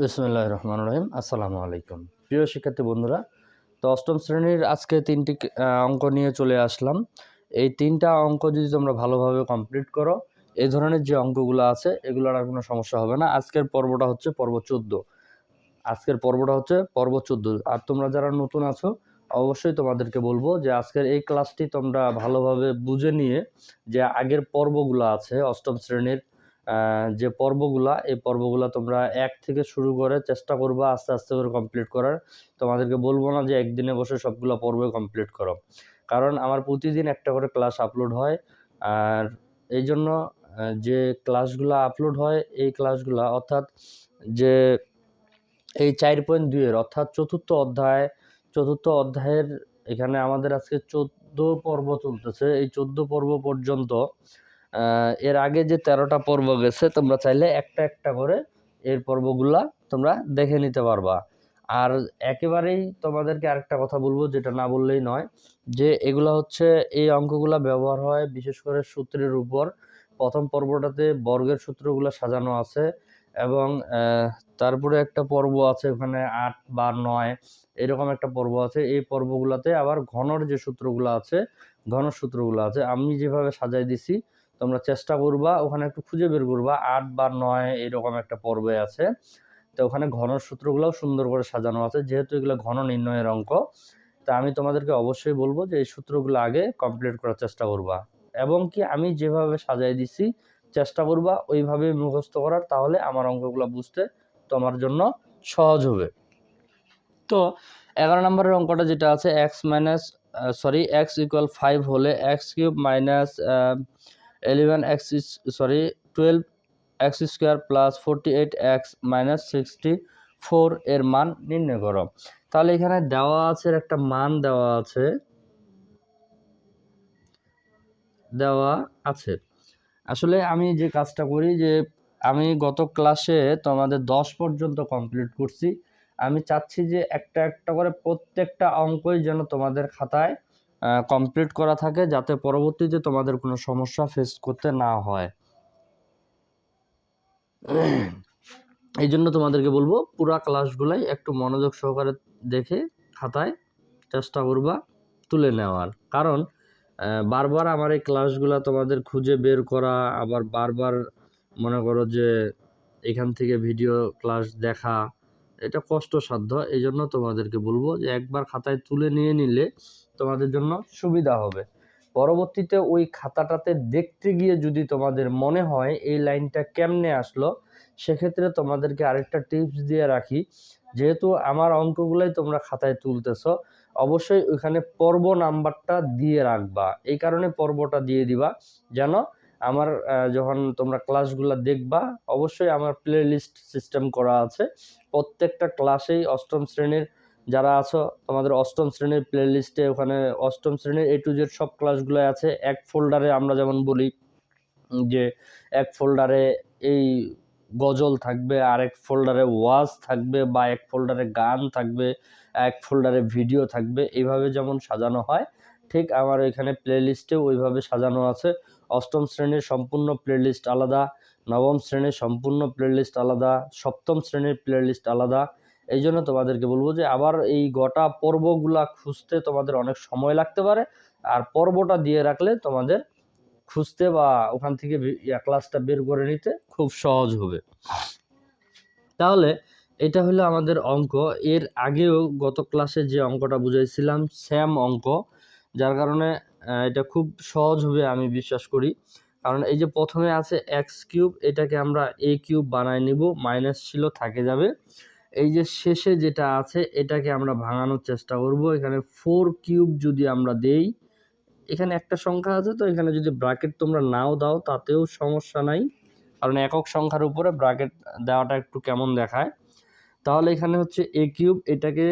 বিসমুল্লাহ রহমান রহিম। আসসালামু আলাইকুম। প্রিয় শিক্ষার্থী বন্ধুরা, তো অষ্টম শ্রেণির আজকে তিনটি অঙ্ক নিয়ে চলে আসলাম। এই তিনটা অঙ্ক যদি তোমরা ভালোভাবে কমপ্লিট করো এই ধরনের যে অঙ্কগুলো আছে, এগুলোর আর কোনো সমস্যা হবে না। আজকের পর্বটা হচ্ছে পর্ব চোদ্দ। আজকের পর্বটা হচ্ছে পর্ব চোদ্দ। আর তোমরা যারা নতুন আছো, অবশ্যই তোমাদেরকে বলব যে আজকের এই ক্লাসটি তোমরা ভালোভাবে বুঝে নিয়ে যে আগের পর্বগুলো আছে অষ্টম শ্রেণির যে পর্বগুলা, এই পর্বগুলা তোমরা এক থেকে শুরু করে চেষ্টা করবা আস্তে আস্তে করে কমপ্লিট করার। তোমাদেরকে বলব না যে একদিনে বসে সবগুলো পর্বে কমপ্লিট করো। কারণ আমার প্রতিদিন একটা করে ক্লাস আপলোড হয়। আর এই জন্য যে ক্লাসগুলো আপলোড হয়, এই ক্লাসগুলা অর্থাৎ যে এই চার পয়েন্ট দুইয়ের অর্থাৎ চতুর্থ অধ্যায়, চতুর্থ অধ্যায়ের এখানে আমাদের আজকে চোদ্দ পর্ব চলতেছে। এই চোদ্দ পর্ব পর্যন্ত এর আগে যে তেরোটা পর্ব গেছে, তোমরা চাইলে একটা একটা করে এর পর্বগুলা তোমরা দেখে নিতে পারবা। আর একেবারেই তোমাদেরকে আরেকটা কথা বলব, যেটা না বললেই নয়, যে এগুলা হচ্ছে এই অঙ্কগুলা ব্যবহার হয় বিশেষ করে সূত্রের উপর। প্রথম পর্বটাতে বর্গের সূত্রগুলো সাজানো আছে এবং তারপরে একটা পর্ব আছে ওখানে আট বা নয়, এরকম একটা পর্ব আছে। এই পর্বগুলোতে আবার ঘনর যে সূত্রগুলো আছে ঘন সূত্রগুলো আছে, আমি যেভাবে সাজাই দিছি তোমরা চেষ্টা করবা, ওখানে একটু খুঁজে বের করবা। আট বা নয় এরকম একটা পর্বে আছে। তো ওখানে ঘন সূত্রগুলোও সুন্দর করে সাজানো আছে, যেহেতু এগুলো ঘন নির্ণয়ের অঙ্ক। তা আমি তোমাদেরকে অবশ্যই বলব যে এই সূত্রগুলো আগে কমপ্লিট করার চেষ্টা করবা। এবং কি আমি যেভাবে সাজাই দিছি, চেষ্টা করবা ওইভাবে মুখস্থ করার, তাহলে আমার অঙ্কগুলো বুঝতে তোমার জন্য সহজ হবে। তো এগারো নম্বরের অঙ্কটা যেটা আছে x minus sorry x equal five হলে x cube minus eleven x sorry twelve x square plus forty eight x minus sixty এর মান নির্ণয় করো। তাহলে এখানে দেওয়া আছে একটা মান দেওয়া আছে। দেওয়া আছে। আসলে আমি যে কাজটা করি যে, আমি গত ক্লাসে তোমাদের দশ পর্যন্ত কমপ্লিট করছি। আমি চাচ্ছি যে একটা একটা করে প্রত্যেকটা অঙ্কই যেন তোমাদের খাতায় কমপ্লিট করা থাকে যাতে পরবর্তীতে তোমাদের কোনো সমস্যা ফেস করতে না হয়। এই জন্য তোমাদেরকে বলব, পুরা ক্লাসগুলাই একটু মনোযোগ সহকারে দেখে খাতায় চেষ্টা করবা তুলে নেওয়ার। কারণ বারবার আমার এই ক্লাসগুলো তোমাদের খুঁজে বের করা, আবার বারবার মনে করো যে এখান থেকে ভিডিও ক্লাস দেখা এটা কষ্টসাধ্য। এই জন্য তোমাদেরকে বলব যে একবার খাতায় তুলে নিয়ে নিলে তোমাদের জন্য সুবিধা হবে। পরবর্তীতে ওই খাতাটাতে দেখতে গিয়ে যদি তোমাদের মনে হয় এই লাইনটা কেমনে আসলো, সেক্ষেত্রে তোমাদেরকে আরেকটা টিপস দিয়ে রাখি। যেহেতু আমার অঙ্কগুলোই তোমরা খাতায় তুলতেছো, অবশ্যই ওইখানে পর্ব নাম্বারটা দিয়ে রাখবা। এই কারণে পর্বটা দিয়ে দিবা। যেন আমার যখন তোমরা ক্লাসগুলো দেখবা, অবশ্যই আমার প্লে লিস্ট সিস্টেম করা আছে। প্রত্যেকটা ক্লাসেই অষ্টম শ্রেণির যারা আছো, তোমাদের অষ্টম শ্রেণির প্লে লিস্টে ওখানে অষ্টম শ্রেণির এ টু জেড সব ক্লাসগুলো আছে। এক ফোল্ডারে আমরা যেমন বলি যে, এক ফোল্ডারে এই গজল থাকবে, আরেক ফোল্ডারে ওয়াজ থাকবে বা এক ফোল্ডারে গান থাকবে, এক ফোল্ডারে ভিডিও থাকবে এইভাবে যেমন সাজানো হয়, ঠিক আমার এখানে প্লেলিস্টেও ওইভাবে সাজানো আছে। অষ্টম শ্রেণির সম্পূর্ণ প্লেলিস্ট আলাদা। নবম শ্রেণির সম্পূর্ণ প্লেলিস্ট আলাদা, সপ্তম শ্রেণির প্লেলিস্ট আলাদা। এই জন্য তোমাদেরকে বলব যে আবার এই গোটা পর্বগুলা খুঁজতে তোমাদের অনেক সময় লাগতে পারে। আর পর্বটা দিয়ে রাখলে তোমাদের খুঁজতে বা ওখান থেকে ক্লাসটা বের করে নিতে খুব সহজ হবে। তাহলে এটা হলো আমাদের অঙ্ক। এর আগেও গত ক্লাসে যে অঙ্কটা বুঝাইছিলাম স্যাম অঙ্ক, যার কারণে এটা খুব সহজ হবে আমি বিশ্বাস করি। কারণ এই যে প্রথমে আছে এক্স কিউব এটাকে আমরা এ কিউব বানায় নিব মাইনাস ছিল থাকে যাবে। এই যে শেষে যেটা আছে, এটাকে আমরা ভাঙানোর চেষ্টা করব। এখানে ফোর কিউব যদি আমরা দেই, এখানে একটা সংখ্যা আছে, তো এখানে যদি ব্র্যাকেট তোমরা নাও দাও, তাতেও সমস্যা নাই। কারণ একক সংখ্যার উপরে ব্র্যাকেট দেওয়াটা একটু কেমন দেখায়। তাহলে এখানে হচ্ছে এ কিউব এটাকে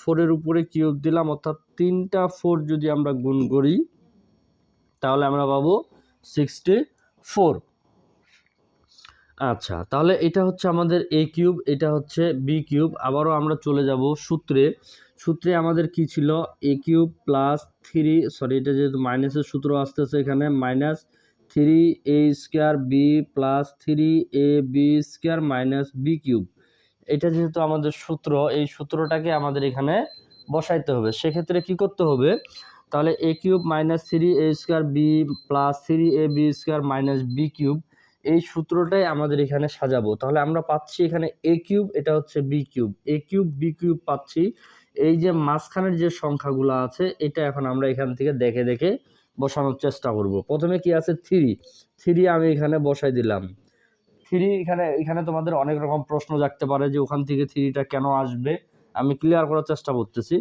ফোরের উপরে কিউব দিলাম, অর্থাৎ তিনটা ফোর যদি আমরা গুণ করি, তাহলে আমরা পাবো সিক্সটি ফোর আচ্ছা তাহলে এটা হচ্ছে আমাদের এ কিউব এটা হচ্ছে বি কিউব আবারও আমরা চলে যাব সূত্রে। সূত্রে আমাদের কি ছিল? A cube plus three sorry এটা যেহেতু মাইনাসের সূত্র আসতেছে এখানে minus three a square b plus three a b square minus b cube এটা যেহেতু আমাদের সূত্র, এই সূত্রটাকে আমাদের এখানে বসাইতে হবে। সেক্ষেত্রে কি করতে হবে? তাহলে a cube minus three a square b plus three a b square minus b cube, এই সূত্রটাই আমাদের এখানে সাজাবো। তাহলে আমরা পাচ্ছি এখানে এ কিউব, এটা হচ্ছে b cube. A cube b cube পাচ্ছি। এই যে মাঝখানের যে সংখ্যাগুলো আছে, এটা এখন আমরা এখান থেকে দেখে দেখে বসানোর চেষ্টা করব। প্রথমে কি আছে? থ্রি থ্রি আমি এখানে বসাই দিলাম। থ্রি এখানে এখানে তোমাদের অনেক রকম প্রশ্ন জাগতে পারে যে ওখান থেকে থ্রিটা কেন আসবে? আমি ক্লিয়ার করার চেষ্টা করতেছি।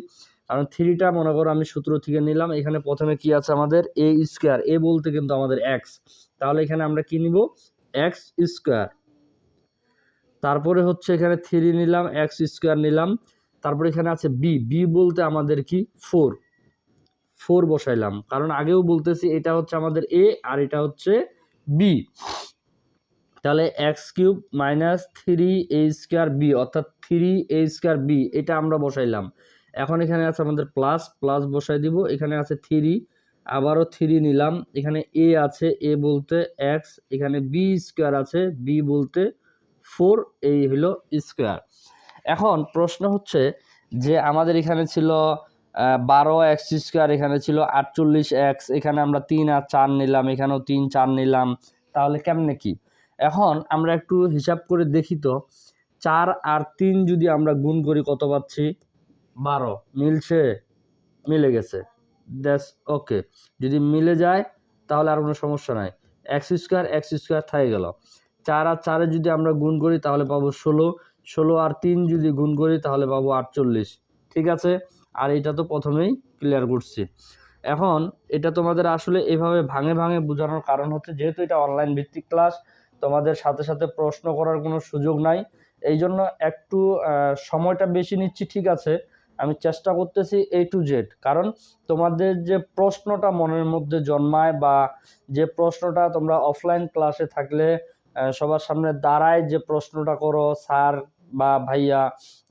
কারণ থ্রিটা, মনে করো আমি সূত্র থেকে নিলাম, এখানে প্রথমে কি আছে আমাদের? এ স্কোয়ার এ বলতে কিন্তু আমাদের এক্স তাহলে এখানে আমরা কি নিব? এক্স স্কোয়ার তারপরে হচ্ছে এখানে থ্রি নিলাম এক্স স্কোয়ার নিলাম। তারপরে এখানে আছে বি বি বলতে আমাদের কি? ফোর ফোর বসাইলাম। কারণ আগেও বলতেছি এটা হচ্ছে আমাদের এ আর এটা হচ্ছে বি তাহলে x cube minus three a square b অর্থাৎ থ্রি এ স্কোয়ার বি এটা আমরা বসাইলাম। এখন এখানে আছে আমাদের প্লাস প্লাস বসাই দিব। এখানে আছে থ্রি আবারও থ্রি নিলাম। এখানে এ আছে এ বলতে এক্স এখানে বি স্কোয়ার আছে বি বলতে ফোর এই হলো স্কোয়ার এখন প্রশ্ন হচ্ছে যে আমাদের এখানে ছিল বারো এক্স স্কোয়ার এখানে ছিল আটচল্লিশ এক্স এখানে আমরা তিন আর চার নিলাম, এখানেও তিন, চার নিলাম, তাহলে কেমনে কি? এখন আমরা একটু হিসাব করে দেখি তো, চার আর তিন যদি আমরা গুণ করি কত পাচ্ছি? বারো মিলছে, মিলে গেছে। That's okay. যদি মিলে যায়, তাহলে আর কোনো সমস্যা নাই। এক্স স্কোয়ার এক্স স্কোয়ার থাকে গেল। চার আর চারে যদি আমরা গুণ করি, তাহলে পাবো ষোলো। ষোলো আর তিন যদি গুণ করি, তাহলে পাবো আটচল্লিশ। ঠিক আছে? আর এটা তো প্রথমেই ক্লিয়ার করছি। এখন এটা তোমাদের আসলে এভাবে ভাঙে ভাঙে বোঝানোর কারণ হচ্ছে, যেহেতু এটা অনলাইন ভিত্তিক ক্লাস তোমাদের সাথে সাথে প্রশ্ন করার কোনো সুযোগ নাই। এই জন্য একটু সময়টা বেশি নিচ্ছি, ঠিক আছে? আমি চেষ্টা করতেছি এ টু জেড কারণ তোমাদের যে প্রশ্নটা মনের মধ্যে জন্মায় বা যে প্রশ্নটা তোমরা অফলাইন ক্লাসে থাকলে সবার সামনে দাঁড়ায় যে প্রশ্নটা করো, স্যার বা ভাইয়া,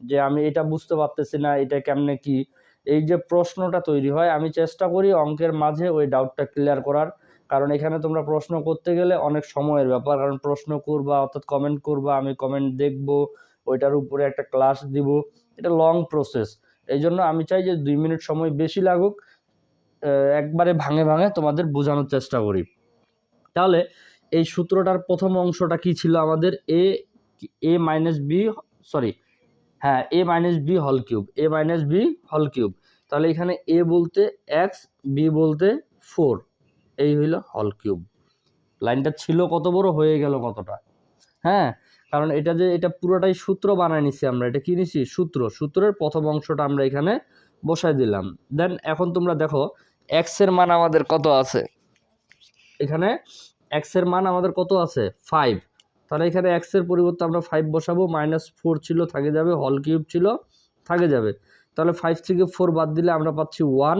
যে আমি এটা বুঝতে পারতেছি না, এটা কেমনে কি? এই যে প্রশ্নটা তৈরি হয়, আমি চেষ্টা করি অঙ্কের মাঝে ওই ডাউটটা ক্লিয়ার করার। কারণ এখানে তোমরা প্রশ্ন করতে গেলে অনেক সময়ের ব্যাপার। কারণ প্রশ্ন করবা, অর্থাৎ কমেন্ট করবা, আমি কমেন্ট দেখব, ওইটার উপরে একটা ক্লাস দিব। এটা লং প্রসেস এই জন্য আমি চাই যে দুই মিনিট সময় বেশি লাগুক একবারে ভাঙে ভাঙে তোমাদের বোঝানোর চেষ্টা করি। তাহলে এই সূত্রটার প্রথম অংশটা কি ছিল আমাদের? A a minus b sorry হ্যাঁ এ মাইনাস বি হল কিউব এ মাইনাস বি হল কিউব তাহলে এখানে এ বলতে এক্স বি বলতে ফোর এই হইল হল কিউব লাইনটা ছিল কত বড়? হয়ে গেল কতটা? হ্যাঁ? কারণ এটা যে, এটা পুরোটাই সূত্র বানায় নিছি আমরা। এটা কি নিছি? সূত্র। সূত্রের প্রথম অংশটা আমরা এখানে বসাই দিলাম। দেন এখন তোমরা দেখো এক্সের মান আমাদের কত আছে? এখানে এক্সের মান আমাদের কত আছে? ফাইভ তাহলে এখানে এক্সের পরিবর্তে আমরা ফাইভ বসাবো। মাইনাস ফোর ছিল, থাকে যাবে। হল কিউব ছিল, থাকে যাবে। তাহলে ফাইভ থেকে ফোর বাদ দিলে আমরা পাচ্ছি ওয়ান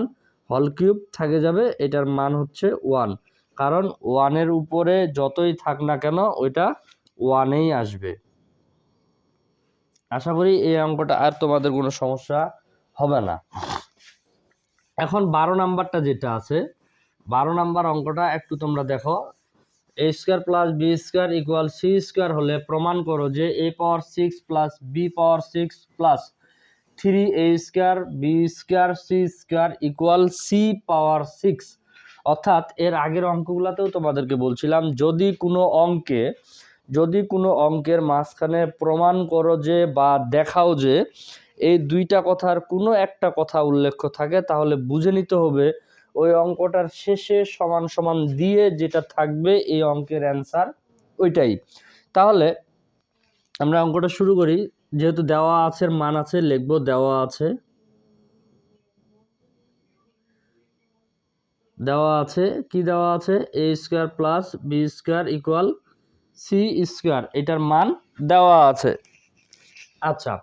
হল কিউব থাকে যাবে। এটার মান হচ্ছে ওয়ান কারণ ওয়ানের উপরে যতই থাক না কেন, ওইটা ওয়ানেই আসবে। আশা করি এই অঙ্কটা আর তোমাদের কোনো সমস্যা হবে না। এখন বারো নাম্বারটা যেটা আছে, বারো নাম্বার অঙ্কটা একটু তোমরা দেখো। A square plus b square equal c square হলে প্রমাণ করো যে a power six plus b power six plus three a square b square c square equal c power six অর্থাৎ এর আগের অঙ্কগুলোতেও তোমাদেরকে বলছিলাম, যদি কোনো অঙ্কে যদি কোনো অঙ্কের মাঝখানে প্রমাণ করো যে বা দেখাও যে, এই দুইটা কথার কোনো একটা কথা উল্লেখ থাকে, তাহলে বুঝে নিতে হবে ওই অঙ্কটার শেষে সমান সমান দিয়ে যেটা থাকবে এই অঙ্কের অ্যান্সার ওইটাই। তাহলে আমরা অঙ্কটা শুরু করি। যেহেতু দেওয়া আছে, মান আছে, লিখব দেওয়া আছে। দেওয়া আছে, কি দেওয়া আছে? A square plus b square equal c square এটার মান দেওয়া আছে। আচ্ছা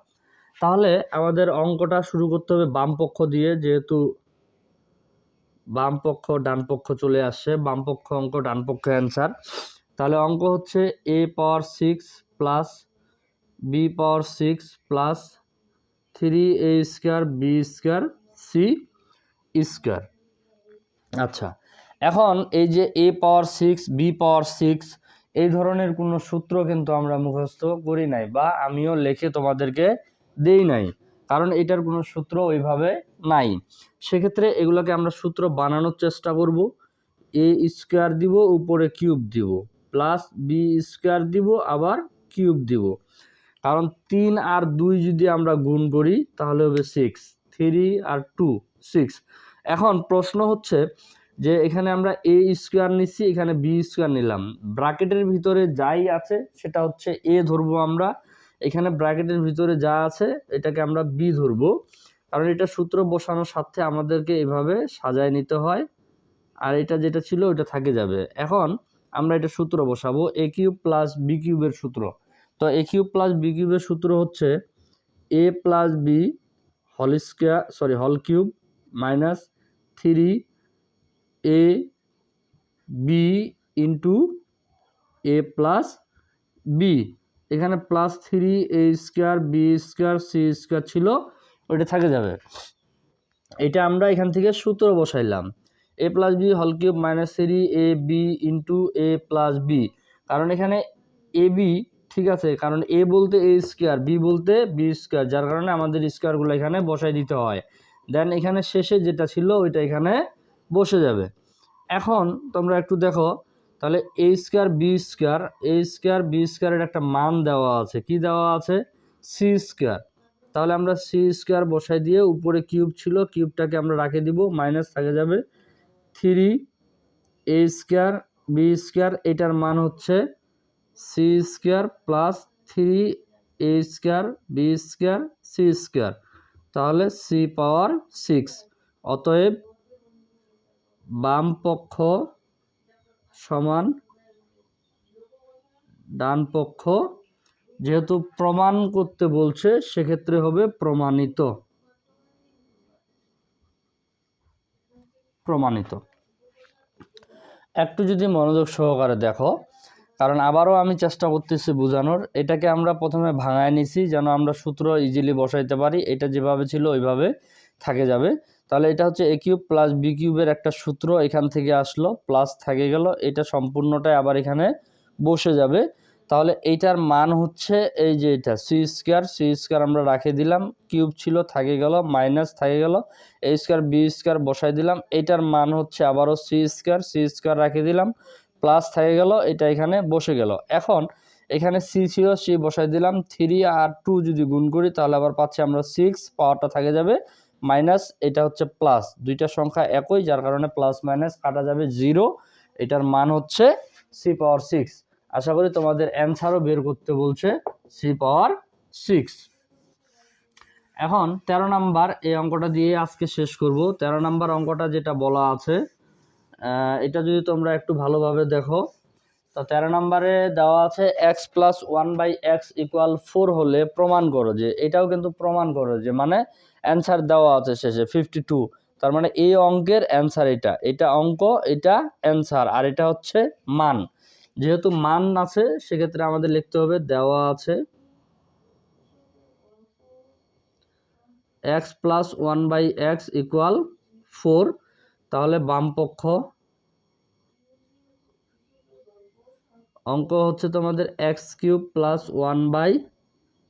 তাহলে আমাদের অঙ্কটা শুরু করতে হবে বাম পক্ষ দিয়ে, যেহেতু বাম পক্ষ, ডান পক্ষ চলে আসছে, বাম পক্ষ অঙ্ক, ডান পক্ষ অ্যান্সার তাহলে অঙ্ক হচ্ছে a power six plus b power six plus three a square b square c square আচ্ছা এখন এই যে a power six b power six এই ধরনের কোনো সূত্র কিন্তু আমরা মুখস্থ করি নাই বা আমিও লিখে তোমাদেরকে দেই নাই। কারণ এটার কোনো সূত্র ওইভাবে নাই। সেক্ষেত্রে এগুলোকে আমরা সূত্র বানানোর চেষ্টা করব। এ স্কোয়ার দিব, উপরে কিউব দিব। প্লাস বি স্কোয়ার দিব, আবার কিউব দিব। কারণ তিন আর দুই যদি আমরা গুণ করি, তাহলে হবে সিক্স থ্রি আর টু সিক্স এখন প্রশ্ন হচ্ছে যে এখানে আমরা এ স্কোয়ার নিচ্ছি, এখানে বি স্কোয়ার নিলাম। ব্র্যাকেটের ভিতরে যাই আছে, সেটা হচ্ছে এ ধরবো আমরা। এখানে ব্র্যাকেটের ভিতরে যা আছে, এটাকে আমরা বি ধরবো। কারণ এটা সূত্র বসানোর সাথে আমাদেরকে এভাবে সাজায় নিতে হয়। আর এটা যেটা ছিল ওটা থাকে যাবে। এখন আমরা এটা সূত্র বসাবো। এ কিউব প্লাস বি কিউবের সূত্র। তো এ কিউব প্লাস বি কিউবের সূত্র হচ্ছে A plus B whole square sorry whole cube minus three A B into A plus B এখানে plus three A square B square C square ছিল, ওইটা থাকে যাবে। এটা আমরা এখান থেকে সূত্র বসাইলাম। এ প্লাস বি হল cube minus three a b into a plus b কারণ এখানে এ বি ঠিক আছে, কারণ এ বলতে এ স্কোয়ার বি বলতে বি স্কোয়ার যার কারণে আমাদের স্কোয়ারগুলো এখানে বসাই দিতে হয়। দেন এখানে শেষে যেটা ছিল, ওইটা এখানে বসে যাবে। এখন তোমরা একটু দেখো, তাহলে a square b square a square b স্কোয়ারের একটা মান দেওয়া আছে। কি দেওয়া আছে? সি স্কোয়ার তাহলে আমরা সি স্কোয়ার বসাই দিয়ে উপরে কিউব ছিল কিউবটাকে আমরা রাখে দিব মাইনাস থাকে যাবে three a square b square এটার মান হচ্ছে c square plus three a square b square c square তাহলে সি পাওয়ার সিক্স অতএব বাম পক্ষ সমান ডান পক্ষ যেহেতু প্রমাণ করতে বলছে, সেক্ষেত্রে হবে প্রমাণিত। প্রমাণিত। একটু যদি মনোযোগ সহকারে দেখো, কারণ আবারও আমি চেষ্টা করতেছি বোঝানোর। এটাকে আমরা প্রথমে ভাঙায় নিছি, যেন আমরা সূত্র ইজিলি বসাইতে পারি। এটা যেভাবে ছিল, ওইভাবে থাকে যাবে। তাহলে এটা হচ্ছে এ কিউব প্লাস বি কিউবের একটা সূত্র এখান থেকে আসলো প্লাস থাকে গেল, এটা সম্পূর্ণটাই আবার এখানে বসে যাবে। তাহলে এইটার মান হচ্ছে এই যে এটা সি স্কোয়ার সি স্কোয়ার আমরা রাখে দিলাম কিউব ছিল, থাকে গেল মাইনাস থাকে গেল এ স্কোয়ার বি স্কোয়ার বসাই দিলাম এইটার মান হচ্ছে আবারও সি স্কোয়ার সি স্কোয়ার রাখে দিলাম প্লাস থাকে গেল, এটা এখানে বসে গেল। এখন এখানে সি ছিল সি বসাই দিলাম থ্রি আর টু যদি গুণ করি, তাহলে আবার পাচ্ছি আমরা সিক্স পাওয়ারটা থাকে যাবে মাইনাস, এটা হচ্ছে প্লাস। দুইটা সংখ্যা একই, যার কারণে প্লাস মাইনাস কাটা যাবে জিরো। এটার মান হচ্ছে সি পাওয়ার সিক্স। আশা করি তোমাদের অ্যান্সারও বের করতে বলছে সি পাওয়ার সিক্স। এখন তেরো নাম্বার, এই অঙ্কটা দিয়ে আজকে শেষ করব। তেরো নাম্বার অঙ্কটা যেটা বলা আছে এটা যদি তোমরা একটু ভালোভাবে দেখো। তো তেরো নম্বরে দেওয়া আছে x plus one by x equal four হলে প্রমাণ করো যে এটাও কিন্তু প্রমাণ করো যে মানে অ্যান্সার দেওয়া আছে শেষে ফিফটি টু তার মানে এই অঙ্কের অ্যান্সার এটা এটা অঙ্ক, এটা অ্যান্সার আর এটা হচ্ছে মান। যেহেতু মান আছে, সেক্ষেত্রে আমাদের লিখতে হবে দেওয়া আছে x plus one by x equal four তাহলে বাম অঙ্ক হচ্ছে তোমাদের x cube plus one by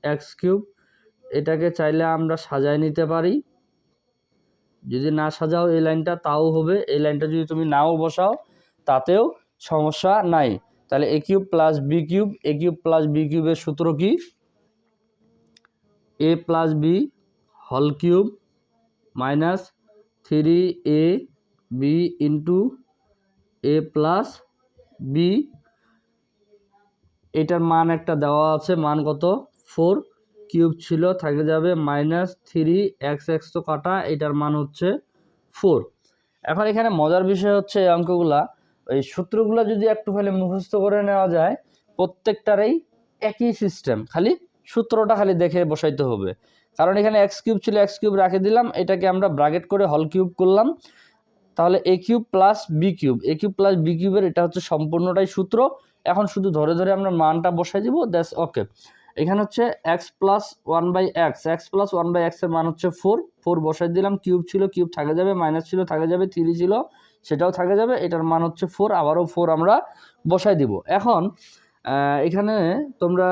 x cube এটাকে চাইলে আমরা সাজায় নিতে পারি। যদি না সাজাও এই লাইনটা, তাও হবে। এই লাইনটা যদি তুমি নাও বসাও, তাতেও সমস্যা নাই। তাহলে a cube plus b cube a cube plus b কিউবের সূত্র কি? এ প্লাস বি হল cube minus three a b into a plus b এটার মান একটা দেওয়া আছে, মান কত? ফোর কিউব ছিল, থাকে যাবে মাইনাস থ্রি এক্স এক্স তো কাটা, এটার মান হচ্ছে ফোর এখন এখানে মজার বিষয় হচ্ছে এই অঙ্কগুলা, এই সূত্রগুলো যদি একটু খালি মুখস্থ করে নেওয়া যায়, প্রত্যেকটারই একই সিস্টেম খালি সূত্রটা খালি দেখে বসাইতে হবে। কারণ এখানে এক্স কিউব ছিল এক্স কিউব রাখে দিলাম, এটাকে আমরা ব্রাকেট করে হল কিউব করলাম। তাহলে a cube plus b cube a cube plus b কিউবের এটা হচ্ছে সম্পূর্ণটাই সূত্র এখন শুধু ধরে ধরে আমরা মানটা বসাই দিব দ্যাটস ওকে এখানে হচ্ছে x plus one by x x plus one by এক্সের মান হচ্ছে ফোর ফোর বসাই দিলাম কিউব ছিল কিউব থাকে যাবে মাইনাস ছিল, থাকে যাবে থ্রি ছিল, সেটাও থাকে যাবে, এটার মান হচ্ছে ফোর আবারও ফোর আমরা বসাই দিব। এখন এখানে তোমরা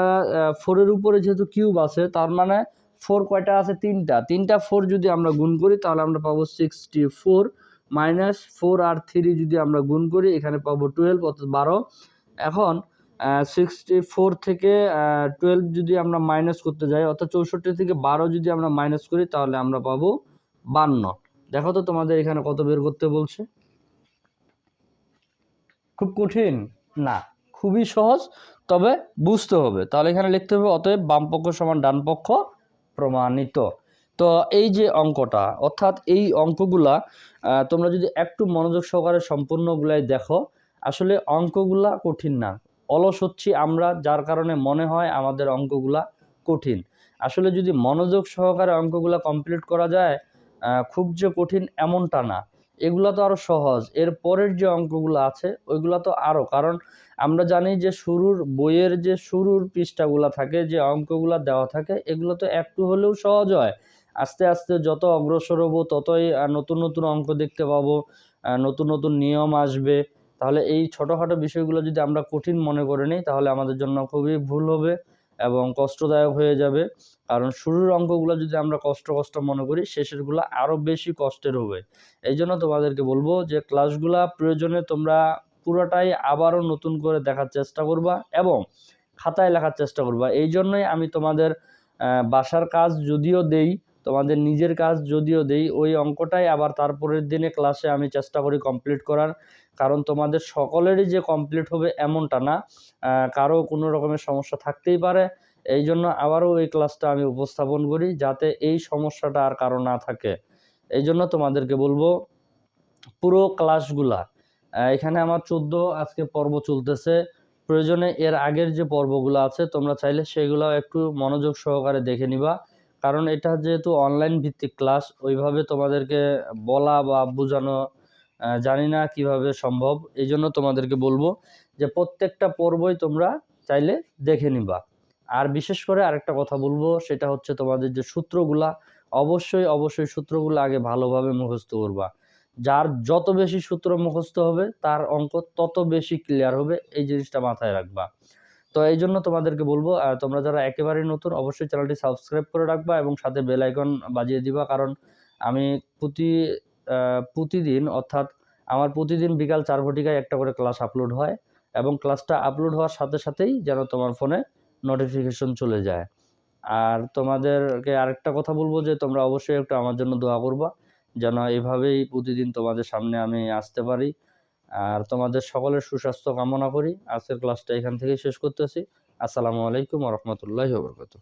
ফোরের উপরে যেহেতু কিউব আছে, তার মানে ফোর কয়টা আছে? তিনটা। তিনটা ফোর যদি আমরা গুণ করি, তাহলে আমরা পাবো সিক্সটি ফোর মাইনাস ফোর আর থ্রি যদি আমরা গুণ করি, এখানে পাবো টুয়েলভ অর্থাৎ বারো। এখন সিক্সটি ফোর থেকে টুয়েলভ যদি আমরা মাইনাস করতে যাই, অর্থাৎ চৌষট্টি থেকে বারো যদি আমরা মাইনাস করি, তাহলে আমরা পাবো বান্ন। দেখো তো তোমাদের এখানে কত বের করতে বলছে। খুব কঠিন? না, খুবই সহজ, তবে বুঝতে হবে। তাহলে এখানে লিখতে হবে, অতএব বাম পক্ষ সমান ডান পক্ষ প্রমাণিত। তো এই যে অঙ্কটা, অর্থাৎ এই অঙ্কগুলা তোমরা যদি একটু মনোযোগ সহকারে সম্পূর্ণগুলাই দেখো আসলে অঙ্কগুলা কঠিন না। অলস হচ্ছি আমরা, যার কারণে মনে হয় আমাদের অঙ্কগুলা কঠিন। আসলে যদি মনোযোগ সহকারে অঙ্কগুলা কমপ্লিট করা যায় খুব যে কঠিন এমনটা না। এগুলা তো আরও সহজ। এর পরের যে অঙ্কগুলো আছে, ওইগুলা তো আরও কারণ আমরা জানি যে শুরুর বইয়ের যে শুরুর পৃষ্ঠাগুলা থাকে, যে অঙ্কগুলো দেওয়া থাকে, এগুলো তো একটু হলেও সহজ হয়। আস্তে আস্তে যত অগ্রসর হব, ততই নতুন নতুন অঙ্ক দেখতে পাবো নতুন নতুন নিয়ম আসবে। তাহলে এই ছোটোখাটো বিষয়গুলো যদি আমরা কঠিন মনে করে নিই, তাহলে আমাদের জন্য খুবই ভুল হবে এবং কষ্টদায়ক হয়ে যাবে। কারণ শুরুর অঙ্কগুলো যদি আমরা কষ্ট কষ্ট মনে করি, শেষেরগুলো আরও বেশি কষ্টের হবে। এই জন্য তোমাদেরকে বলব যে ক্লাসগুলা প্রয়োজনে তোমরা পুরোটাই আবারও নতুন করে দেখার চেষ্টা করবা এবং খাতায় লেখার চেষ্টা করবা। এই জন্যই আমি তোমাদের বাসার কাজ যদিও দেই, তোমাদের নিজের কাজ যদিও দেই, ওই অঙ্কটাই আবার তারপরের দিনে ক্লাসে আমি চেষ্টা করি কমপ্লিট করার। কারণ তোমাদের সকলেরই যে কমপ্লিট হবে এমনটা না। কারও কোনো রকমের সমস্যা থাকতেই পারে। এই জন্য আবারও এই ক্লাসটা আমি উপস্থাপন করি যাতে এই সমস্যাটা আর কারও না থাকে। এই জন্য তোমাদেরকে বলব, পুরো ক্লাসগুলা এখানে আমার চোদ্দ, আজকে পর্ব চলতেছে। প্রয়োজনে এর আগের যে পর্বগুলো আছে, তোমরা চাইলে সেগুলো একটু মনোযোগ সহকারে দেখে নিবা। কারণ এটা যেহেতু অনলাইন ভিত্তিক ক্লাস ওইভাবে তোমাদেরকে বলা বা বোঝানো জানি না কীভাবে সম্ভব এই জন্য তোমাদেরকে বলব যে প্রত্যেকটা পর্বই তোমরা চাইলে দেখে নিবা। আর বিশেষ করে আরেকটা কথা বলব, সেটা হচ্ছে তোমাদের যে সূত্রগুলা, অবশ্যই অবশ্যই সূত্রগুলো আগে ভালোভাবে মুখস্থ করবা। যার যত বেশি সূত্র মুখস্থ হবে, তার অঙ্ক তত বেশি ক্লিয়ার হবে, এই জিনিসটা মাথায় রাখবা। তো এই জন্য তোমাদেরকে বলব তোমরা যারা একেবারেই নতুন, অবশ্যই চ্যানেলটি সাবস্ক্রাইব করে রাখবা এবং সাথে বেল আইকন বাজিয়ে দিবা, কারণ আমি প্রতি প্রতিদিন, অর্থাৎ আমার প্রতিদিন বিকাল চার ঘটিকায় একটা করে ক্লাস আপলোড হয় এবং ক্লাসটা আপলোড হওয়ার সাথে সাথেই যেন তোমার ফোনে নোটিফিকেশন চলে যায়। আর তোমাদেরকে আরেকটা কথা বলব যে, তোমরা অবশ্যই একটু আমার জন্য দোয়া করবা যেন এভাবেই প্রতিদিন তোমাদের সামনে আমি আসতে পারি। আর তোমাদের সকলের সুস্বাস্থ্য কামনা করি। আজকের ক্লাসটা এখান থেকে শেষ করতেছি। আসসালামু আলাইকুম রহমতুল্লাহ বরকত